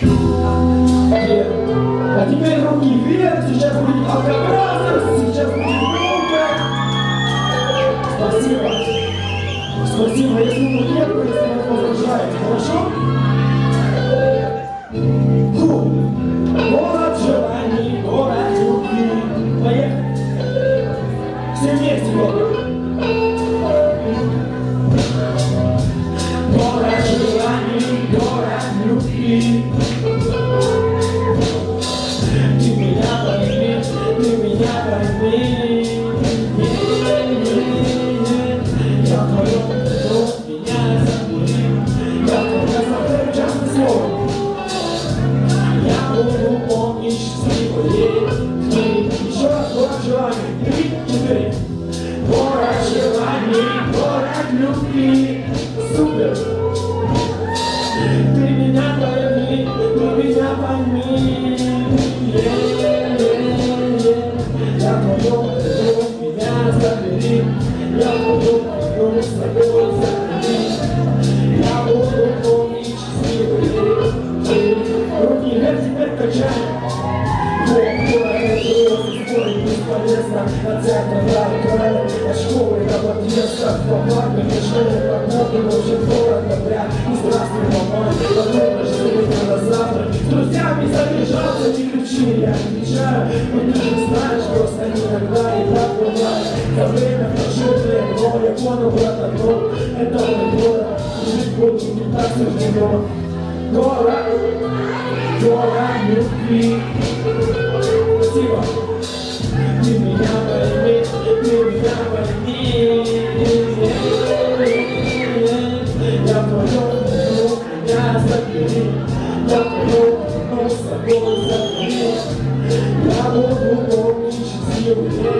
А теперь руки вверх, сейчас будет алкоголь, сейчас будет громко. Спасибо. Спасибо, если вы нет, вы возражаете, хорошо? Фу. Город желаний, город любви. Поехали. Все вместе. Город Три, четыре. Город желаний, город любви. Супер. Ты меня пойми, ты меня пойми. Я виду, меня забери. Я Бесполезно, от центра края, школы до подъезда, по парку, мишени, прогулки, очень дорого, брат, и здравствуй, мама, давно рождения на завтра, с друзьями заряжался, не ключи, я отвечаю, но ты же знаешь, просто иногда и так бывает, за время прожитое, но я понял, брат, одно, это мой город, жить буду не так суждено, город, город любви, Я в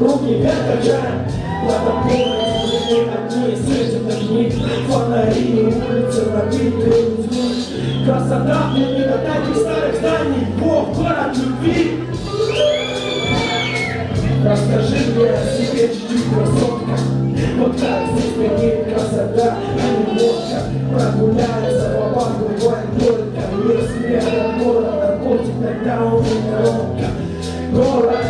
Руки вверх качаем, в этом городе одни светят огни, фонари, улицы набиты людьми. Красота мне не дать старых зданий, Бог, город любви. Расскажи мне о себе чуть-чуть, красотка Вот как здесь меняет красота, а не водка Прогуляется по парку, бывает только Если это город, наркотик, тогда не коробка Город, город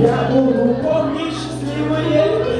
Я буду помнить счастливые